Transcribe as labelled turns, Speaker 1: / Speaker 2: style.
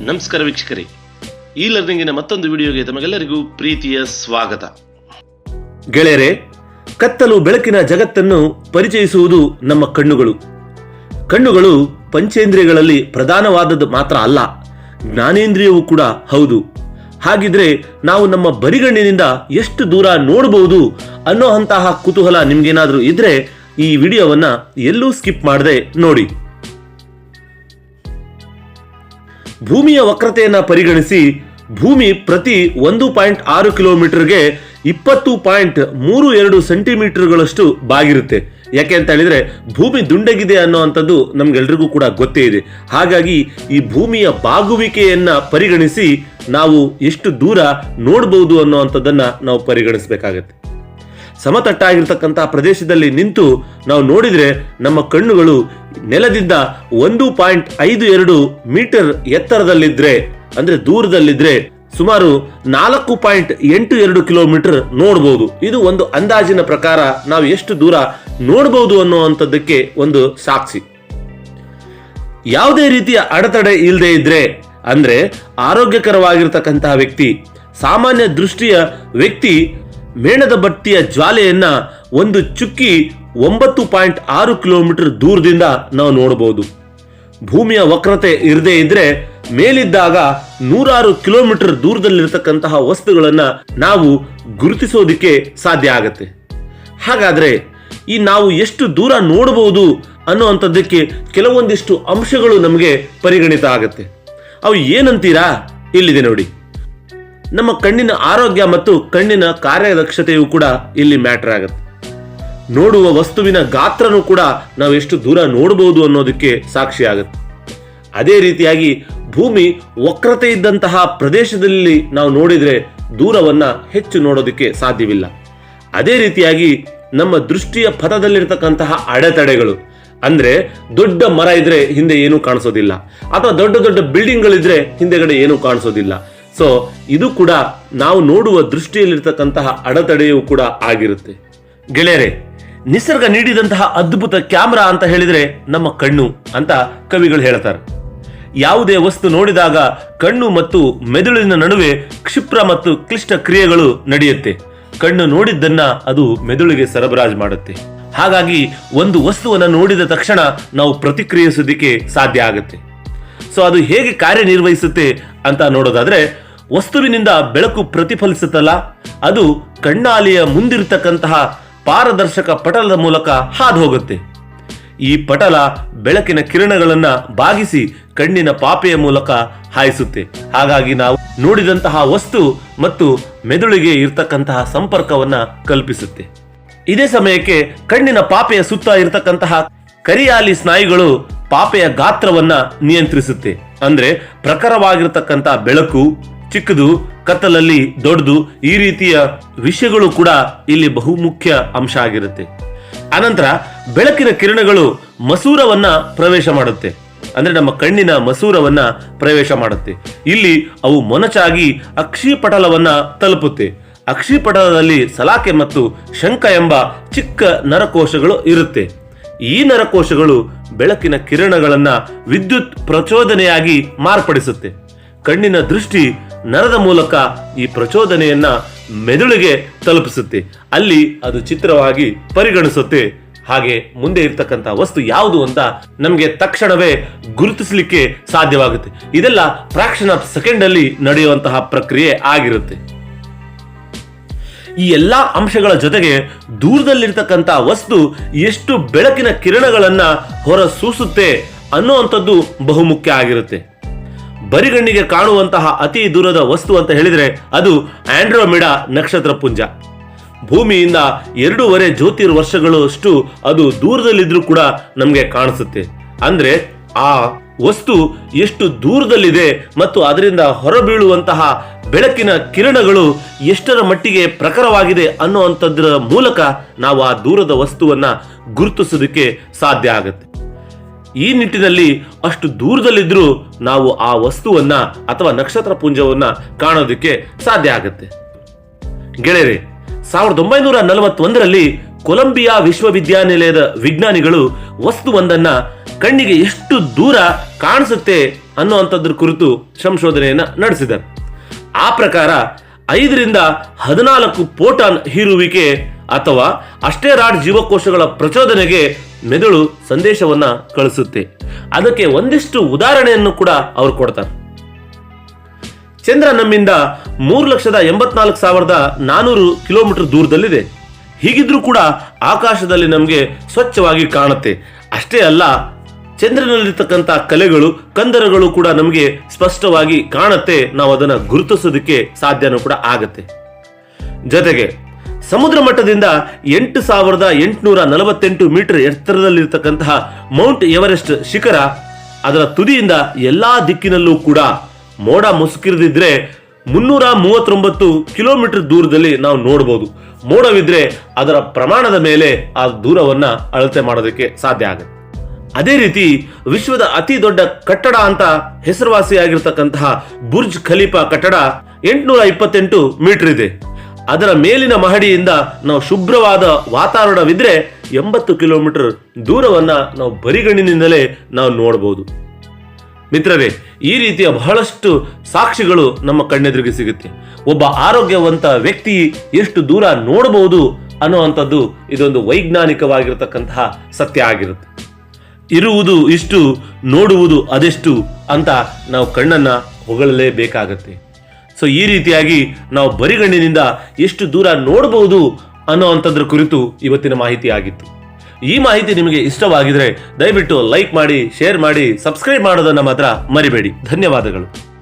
Speaker 1: ನಮಸ್ಕಾರ ವೀಕ್ಷಕರೇ. ಈ ಲರ್ನಿಂಗಿನ ಮತ್ತೊಂದು ವಿಡಿಯೋಗೆ ತಮಗೆಲ್ಲರಿಗೂ ಪ್ರೀತಿಯ ಸ್ವಾಗತ.
Speaker 2: ಗೆಳೆಯರೆ, ಕತ್ತಲು ಬೆಳಕಿನ ಜಗತ್ತನ್ನು ಪರಿಚಯಿಸುವುದು ನಮ್ಮ ಕಣ್ಣುಗಳು. ಕಣ್ಣುಗಳು ಪಂಚೇಂದ್ರಿಯಗಳಲ್ಲಿ ಪ್ರಧಾನವಾದದ್ದು ಮಾತ್ರ ಅಲ್ಲ, ಜ್ಞಾನೇಂದ್ರಿಯವೂ ಕೂಡ ಹೌದು. ಹಾಗಿದ್ರೆ ನಾವು ನಮ್ಮ ಬರಿಗಣ್ಣಿನಿಂದ ಎಷ್ಟು ದೂರ ನೋಡಬಹುದು ಅನ್ನೋ ಅಂತಹ ಕುತೂಹಲ ನಿಮ್ಗೇನಾದ್ರೂ ಇದ್ರೆ ಈ ವಿಡಿಯೋವನ್ನ ಎಲ್ಲೂ ಸ್ಕಿಪ್ ಮಾಡದೆ ನೋಡಿ. ಭೂಮಿಯ ವಕ್ರತೆಯನ್ನು ಪರಿಗಣಿಸಿ ಭೂಮಿ ಪ್ರತಿ ಒಂದು ಪಾಯಿಂಟ್ ಆರು ಕಿಲೋಮೀಟರ್ಗೆ ಇಪ್ಪತ್ತು ಪಾಯಿಂಟ್ ಮೂರು ಎರಡು ಸೆಂಟಿಮೀಟರ್ಗಳಷ್ಟು ಬಾಗಿರುತ್ತೆ. ಯಾಕೆ ಅಂತ ಹೇಳಿದ್ರೆ ಭೂಮಿ ದುಂಡಗಿದೆ ಅನ್ನೋವಂಥದ್ದು ನಮ್ಗೆಲ್ರಿಗೂ ಕೂಡ ಗೊತ್ತೇ ಇದೆ. ಹಾಗಾಗಿ ಈ ಭೂಮಿಯ ಬಾಗುವಿಕೆಯನ್ನ ಪರಿಗಣಿಸಿ ನಾವು ಎಷ್ಟು ದೂರ ನೋಡಬಹುದು ಅನ್ನೋವಂಥದ್ದನ್ನ ನಾವು ಪರಿಗಣಿಸಬೇಕಾಗತ್ತೆ. ಸಮತಟ್ಟಾಗಿರ್ತಕ್ಕಂತಹ ಪ್ರದೇಶದಲ್ಲಿ ನಿಂತು ನಾವು ನೋಡಿದ್ರೆ ನಮ್ಮ ಕಣ್ಣುಗಳು ನೆಲದಿಂದ ಒಂದು ಪಾಯಿಂಟ್ ಐದು ಎರಡು ಮೀಟರ್ ಎತ್ತರದಲ್ಲಿದ್ರೆ, ಅಂದ್ರೆ ದೂರದಲ್ಲಿದ್ರೆ ಸುಮಾರು ನಾಲ್ಕು ಪಾಯಿಂಟ್ ಎಂಟು ಎರಡು ಕಿಲೋಮೀಟರ್ ನೋಡಬಹುದು ಇದು ಒಂದು ಅಂದಾಜಿನ ಪ್ರಕಾರ ನಾವು ಎಷ್ಟು ದೂರ ನೋಡಬಹುದು ಅನ್ನುವಂಥದ್ದಕ್ಕೆ ಒಂದು ಸಾಕ್ಷಿ. ಯಾವುದೇ ರೀತಿಯ ಅಡೆತಡೆ ಇಲ್ಲದೆ ಇದ್ರೆ, ಅಂದ್ರೆ ಆರೋಗ್ಯಕರವಾಗಿರ್ತಕ್ಕಂತಹ ವ್ಯಕ್ತಿ, ಸಾಮಾನ್ಯ ದೃಷ್ಟಿಯ ವ್ಯಕ್ತಿ ಮೇಣದ ಬತ್ತಿಯ ಜ್ವಾಲೆಯನ್ನ ಒಂದು ಚುಕ್ಕಿ ಒಂಬತ್ತು ಪಾಯಿಂಟ್ ಆರು ಕಿಲೋಮೀಟರ್ ದೂರದಿಂದ ನಾವು ನೋಡಬಹುದು. ಭೂಮಿಯ ವಕ್ರತೆ ಇರದೇ ಇದ್ರೆ ಮೇಲಿದ್ದಾಗ ನೂರಾರು ಕಿಲೋಮೀಟರ್ ದೂರದಲ್ಲಿರತಕ್ಕಂತಹ ವಸ್ತುಗಳನ್ನ ನಾವು ಗುರುತಿಸೋದಿಕ್ಕೆ ಸಾಧ್ಯ ಆಗತ್ತೆ. ಹಾಗಾದ್ರೆ ಈ ನಾವು ಎಷ್ಟು ದೂರ ನೋಡಬಹುದು ಅನ್ನುವಂಥದ್ದಕ್ಕೆ ಕೆಲವೊಂದಿಷ್ಟು ಅಂಶಗಳು ನಮಗೆ ಪರಿಗಣಿತ ಆಗತ್ತೆ. ಅವು ಏನಂತೀರಾ? ಇಲ್ಲಿದೆ ನೋಡಿ. ನಮ್ಮ ಕಣ್ಣಿನ ಆರೋಗ್ಯ ಮತ್ತು ಕಣ್ಣಿನ ಕಾರ್ಯದಕ್ಷತೆಯು ಕೂಡ ಇಲ್ಲಿ ಮ್ಯಾಟರ್ ಆಗುತ್ತೆ. ನೋಡುವ ವಸ್ತುವಿನ ಗಾತ್ರನೂ ಕೂಡ ನಾವು ಎಷ್ಟು ದೂರ ನೋಡಬಹುದು ಅನ್ನೋದಕ್ಕೆ ಸಾಕ್ಷಿ ಆಗುತ್ತೆ. ಅದೇ ರೀತಿಯಾಗಿ ಭೂಮಿ ವಕ್ರತೆ ಇದ್ದಂತಹ ಪ್ರದೇಶದಲ್ಲಿ ನಾವು ನೋಡಿದರೆ ದೂರವನ್ನ ಹೆಚ್ಚು ನೋಡೋದಕ್ಕೆ ಸಾಧ್ಯವಿಲ್ಲ. ಅದೇ ರೀತಿಯಾಗಿ ನಮ್ಮ ದೃಷ್ಟಿಯ ಪಥದಲ್ಲಿರ್ತಕ್ಕಂತಹ ಅಡೆತಡೆಗಳು, ಅಂದ್ರೆ ದೊಡ್ಡ ಮರ ಇದ್ರೆ ಹಿಂದೆ ಏನೂ ಕಾಣಿಸೋದಿಲ್ಲ, ಅಥವಾ ದೊಡ್ಡ ದೊಡ್ಡ ಬಿಲ್ಡಿಂಗ್ಗಳಿದ್ರೆ ಹಿಂದೆಗಡೆ ಏನೂ ಕಾಣಿಸೋದಿಲ್ಲ ಸೊ ಇದು ಕೂಡ ನಾವು ನೋಡುವ ದೃಷ್ಟಿಯಲ್ಲಿರ್ತಕ್ಕಂತಹ ಅಡೆತಡೆಯೂ ಕೂಡ ಆಗಿರುತ್ತೆ. ಗೆಳೆಯರೆ, ನಿಸರ್ಗ ನೀಡಿದಂತಹ ಅದ್ಭುತ ಕ್ಯಾಮ್ರಾ ಅಂತ ಹೇಳಿದ್ರೆ ನಮ್ಮ ಕಣ್ಣು ಅಂತ ಕವಿಗಳು ಹೇಳ್ತಾರೆ. ಯಾವುದೇ ವಸ್ತು ನೋಡಿದಾಗ ಕಣ್ಣು ಮತ್ತು ಮೆದುಳಿನ ನಡುವೆ ಕ್ಷಿಪ್ರ ಮತ್ತು ಕ್ಲಿಷ್ಟ ಕ್ರಿಯೆಗಳು ನಡೆಯುತ್ತೆ. ಕಣ್ಣು ನೋಡಿದ್ದನ್ನ ಅದು ಮೆದುಳಿಗೆ ಸರಬರಾಜು ಮಾಡುತ್ತೆ. ಹಾಗಾಗಿ ಒಂದು ವಸ್ತುವನ್ನು ನೋಡಿದ ತಕ್ಷಣ ನಾವು ಪ್ರತಿಕ್ರಿಯಿಸೋದಿಕ್ಕೆ ಸಾಧ್ಯ ಆಗುತ್ತೆ. ಸೊ ಅದು ಹೇಗೆ ಕಾರ್ಯನಿರ್ವಹಿಸುತ್ತೆ ಅಂತ ನೋಡೋದಾದ್ರೆ ವಸ್ತುವಿನಿಂದ ಬೆಳಕು ಪ್ರತಿಫಲಿಸುತ್ತಲ್ಲ, ಅದು ಕಣ್ಣಾಲಿಯ ಮುಂದಿರತಕ್ಕಂತಹ ಪಾರದರ್ಶಕ ಪಟಲದ ಮೂಲಕ ಹಾದು ಹೋಗುತ್ತೆ ಈ ಪಟಲ ಬೆಳಕಿನ ಕಿರಣಗಳನ್ನು ಬಾಗಿಸಿ ಕಣ್ಣಿನ ಪಾಪೆಯ ಮೂಲಕ ಹಾಯಿಸುತ್ತೆ. ಹಾಗಾಗಿ ನಾವು ನೋಡಿದಂತಹ ವಸ್ತು ಮತ್ತು ಮೆದುಳಿಗೆ ಇರತಕ್ಕಂತಹ ಸಂಪರ್ಕವನ್ನ ಕಲ್ಪಿಸುತ್ತೆ. ಇದೇ ಸಮಯಕ್ಕೆ ಕಣ್ಣಿನ ಪಾಪೆಯ ಸುತ್ತ ಇರತಕ್ಕಂತಹ ಕರಿಯಾಲಿ ಸ್ನಾಯುಗಳು ಪಾಪೆಯ ಗಾತ್ರವನ್ನ ನಿಯಂತ್ರಿಸುತ್ತೆ. ಅಂದ್ರೆ ಪ್ರಖರವಾಗಿರತಕ್ಕಂತಹ ಬೆಳಕು ಚಿಕ್ಕದು, ಕತ್ತಲಲ್ಲಿ ದೊಡ್ಡದು ಈ ರೀತಿಯ ವಿಷಯಗಳು ಕೂಡ ಇಲ್ಲಿ ಬಹುಮುಖ್ಯ ಅಂಶ ಆಗಿರುತ್ತೆ. ಅನಂತರ ಬೆಳಕಿನ ಕಿರಣಗಳು ಮಸೂರವನ್ನ ಪ್ರವೇಶ ಮಾಡುತ್ತೆ. ಅಂದ್ರೆ ನಮ್ಮ ಕಣ್ಣಿನ ಮಸೂರವನ್ನ ಪ್ರವೇಶ ಮಾಡುತ್ತೆ. ಇಲ್ಲಿ ಅವು ಮೊನಚಾಗಿ ಅಕ್ಷಿಪಟಲವನ್ನ ತಲುಪುತ್ತೆ. ಅಕ್ಷಿಪಟಲದಲ್ಲಿ ಸಲಾಕೆ ಮತ್ತು ಶಂಕ ಎಂಬ ಚಿಕ್ಕ ನರಕೋಶಗಳು ಇರುತ್ತೆ. ಈ ನರಕೋಶಗಳು ಬೆಳಕಿನ ಕಿರಣಗಳನ್ನ ವಿದ್ಯುತ್ ಪ್ರಚೋದನೆಯಾಗಿ ಮಾರ್ಪಡಿಸುತ್ತೆ. ಕಣ್ಣಿನ ದೃಷ್ಟಿ ನರದ ಮೂಲಕ ಈ ಪ್ರಚೋದನೆಯನ್ನ ಮೆದುಳಿಗೆ ತಲುಪಿಸುತ್ತೆ. ಅಲ್ಲಿ ಅದು ಚಿತ್ರವಾಗಿ ಪರಿಗಣಿಸುತ್ತೆ. ಹಾಗೆ ಮುಂದೆ ಇರ್ತಕ್ಕಂಥ ವಸ್ತು ಯಾವುದು ಅಂತ ನಮಗೆ ತಕ್ಷಣವೇ ಗುರುತಿಸಲಿಕ್ಕೆ ಸಾಧ್ಯವಾಗುತ್ತೆ. ಇದೆಲ್ಲ ಫ್ರಾಕ್ಷನ್ ಆಫ್ ಸೆಕೆಂಡ್ ಅಲ್ಲಿ ನಡೆಯುವಂತಹ ಪ್ರಕ್ರಿಯೆ ಆಗಿರುತ್ತೆ. ಈ ಎಲ್ಲಾ ಅಂಶಗಳ ಜೊತೆಗೆ ದೂರದಲ್ಲಿರ್ತಕ್ಕಂಥ ವಸ್ತು ಎಷ್ಟು ಬೆಳಕಿನ ಕಿರಣಗಳನ್ನ ಹೊರಸೂಸುತ್ತೆ ಅನ್ನುವಂಥದ್ದು ಬಹುಮುಖ್ಯ ಆಗಿರುತ್ತೆ. ಬರಿಗಣ್ಣಿಗೆ ಕಾಣುವಂತಹ ಅತಿ ದೂರದ ವಸ್ತು ಅಂತ ಹೇಳಿದ್ರೆ ಅದು ಆಂಡ್ರೋಮಿಡಾ ನಕ್ಷತ್ರ ಪುಂಜ. ಭೂಮಿಯಿಂದ ಎರಡೂವರೆ ಜ್ಯೋತಿರ್ ವರ್ಷಗಳಷ್ಟು ಅದು ದೂರದಲ್ಲಿದ್ರೂ ಕೂಡ ನಮಗೆ ಕಾಣಿಸುತ್ತೆ. ಅಂದ್ರೆ ಆ ವಸ್ತು ಎಷ್ಟು ದೂರದಲ್ಲಿದೆ ಮತ್ತು ಅದರಿಂದ ಹೊರಬೀಳುವಂತಹ ಬೆಳಕಿನ ಕಿರಣಗಳು ಎಷ್ಟರ ಮಟ್ಟಿಗೆ ಪ್ರಖರವಾಗಿದೆ ಅನ್ನುವಂಥದ್ರ ಮೂಲಕ ನಾವು ಆ ದೂರದ ವಸ್ತುವನ್ನ ಗುರುತಿಸೋದಕ್ಕೆ ಸಾಧ್ಯ ಆಗುತ್ತೆ. ಈ ನಿಟ್ಟಿನಲ್ಲಿ ಅಷ್ಟು ದೂರದಲ್ಲಿದ್ದರೂ ನಾವು ಆ ವಸ್ತುವನ್ನ ಅಥವಾ ನಕ್ಷತ್ರ ಪುಂಜವನ್ನ ಕಾಣೋದಕ್ಕೆ ಸಾಧ್ಯ ಆಗುತ್ತೆ. ಗೆಳೆಯರೆ, ಸಾವಿರದ ಒಂಬೈನೂರ ನಲವತ್ತೊಂದರಲ್ಲಿ ಕೊಲಂಬಿಯಾ ವಿಶ್ವವಿದ್ಯಾನಿಲಯದ ವಿಜ್ಞಾನಿಗಳು ವಸ್ತುವೊಂದನ್ನ ಕಣ್ಣಿಗೆ ಎಷ್ಟು ದೂರ ಕಾಣಿಸುತ್ತೆ ಅನ್ನುವಂಥದ್ರ ಕುರಿತು ಸಂಶೋಧನೆಯನ್ನ ನಡೆಸಿದ್ದಾರೆ ಆ ಪ್ರಕಾರ ಐದರಿಂದ ಹದಿನಾಲ್ಕು ಪೋಟಾನ್ ಹೀರುವಿಕೆ ಅಥವಾ ಅಷ್ಟೇ ರಾಡ್ ಜೀವಕೋಶಗಳ ಪ್ರಚೋದನೆಗೆ ಮೆದುಳು ಸಂದೇಶವನ್ನ ಕಳಿಸುತ್ತೆ. ಅದಕ್ಕೆ ಒಂದಿಷ್ಟು ಉದಾಹರಣೆಯನ್ನು ಕೂಡ ಅವರು ಕೊಡ್ತಾರೆ. ಚಂದ್ರ ನಮ್ಮಿಂದ ಮೂರು ಲಕ್ಷದ ಎಂಬತ್ನಾಲ್ಕು ಸಾವಿರದ ನಾನೂರು ಕಿಲೋಮೀಟರ್ ದೂರದಲ್ಲಿದೆ. ಹೀಗಿದ್ರೂ ಕೂಡ ಆಕಾಶದಲ್ಲಿ ನಮಗೆ ಸ್ವಚ್ಛವಾಗಿ ಕಾಣುತ್ತೆ. ಅಷ್ಟೇ ಅಲ್ಲ ಚಂದ್ರನಲ್ಲಿರ್ತಕ್ಕಂಥ ಕಲೆಗಳು, ಕಂದರಗಳು ಕೂಡ ನಮಗೆ ಸ್ಪಷ್ಟವಾಗಿ ಕಾಣತ್ತೆ. ನಾವು ಅದನ್ನು ಗುರುತಿಸೋದಕ್ಕೆ ಸಾಧ್ಯನೂ ಕೂಡ ಆಗತ್ತೆ. ಜೊತೆಗೆ, ಸಮುದ್ರ ಮಟ್ಟದಿಂದ ಎಂಟು ಸಾವಿರದ ಎಂಟುನೂರ ನಲವತ್ತೆಂಟು ಮೀಟರ್ ಎತ್ತರದಲ್ಲಿರ್ತಕ್ಕಂತಹ ಮೌಂಟ್ ಎವರೆಸ್ಟ್ ಶಿಖರ, ಅದರ ತುದಿಯಿಂದ ಎಲ್ಲಾ ದಿಕ್ಕಿನಲ್ಲೂ ಕೂಡ ಮೋಡ ಮುಸುಕಿರದಿದ್ರೆ ಮುನ್ನೂರ ಮೂವತ್ತೊಂಬತ್ತು ಕಿಲೋಮೀಟರ್ ದೂರದಲ್ಲಿ ನಾವು ನೋಡಬಹುದು ಮೋಡವಿದ್ರೆ ಅದರ ಪ್ರಮಾಣದ ಮೇಲೆ ಆ ದೂರವನ್ನ ಅಳತೆ ಮಾಡೋದಕ್ಕೆ ಸಾಧ್ಯ ಆಗುತ್ತೆ. ಅದೇ ರೀತಿ ವಿಶ್ವದ ಅತಿ ದೊಡ್ಡ ಕಟ್ಟಡ ಅಂತ ಹೆಸರುವಾಸಿಯಾಗಿರ್ತಕ್ಕಂತಹ ಬುರ್ಜ್ ಖಲೀಫಾ ಕಟ್ಟಡ ಎಂಟುನೂರ ಇಪ್ಪತ್ತೆಂಟು ಮೀಟರ್ ಇದೆ. ಅದರ ಮೇಲಿನ ಮಹಡಿಯಿಂದ ನಾವು ಶುಭ್ರವಾದ ವಾತಾವರಣವಿದ್ರೆ ಎಂಬತ್ತು ಕಿಲೋಮೀಟರ್ ದೂರವನ್ನ ನಾವು ಬರಿಗಣ್ಣಿನಿಂದಲೇ ನಾವು ನೋಡಬಹುದು ಮಿತ್ರರೇ, ಈ ರೀತಿಯ ಬಹಳಷ್ಟು ಸಾಕ್ಷಿಗಳು ನಮ್ಮ ಕಣ್ಣೆದುರಿಗೆ ಸಿಗುತ್ತೆ. ಒಬ್ಬ ಆರೋಗ್ಯವಂತ ವ್ಯಕ್ತಿ ಎಷ್ಟು ದೂರ ನೋಡಬಹುದು ಅನ್ನುವಂಥದ್ದು ಇದೊಂದು ವೈಜ್ಞಾನಿಕವಾಗಿರತಕ್ಕಂತಹ ಸತ್ಯ ಆಗಿರುತ್ತೆ. ಇರುವುದು ಇಷ್ಟು, ನೋಡುವುದು ಅದೆಷ್ಟು ಅಂತ ನಾವು ಕಣ್ಣನ್ನ ಹೊಗಳಲೇಬೇಕಾಗತ್ತೆ. ಸೊ ಈ ರೀತಿಯಾಗಿ ನಾವು ಬರಿಗಣ್ಣಿನಿಂದ ಎಷ್ಟು ದೂರ ನೋಡಬಹುದು ಅನ್ನೋವಂಥದ್ರ ಕುರಿತು ಇವತ್ತಿನ ಮಾಹಿತಿ ಆಗಿತ್ತು. ಈ ಮಾಹಿತಿ ನಿಮಗೆ ಇಷ್ಟವಾಗಿದ್ರೆ ದಯವಿಟ್ಟು ಲೈಕ್ ಮಾಡಿ, ಶೇರ್ ಮಾಡಿ, ಸಬ್ಸ್ಕ್ರೈಬ್ ಮಾಡೋದನ್ನು ಮಾತ್ರ ಮರಿಬೇಡಿ. ಧನ್ಯವಾದಗಳು.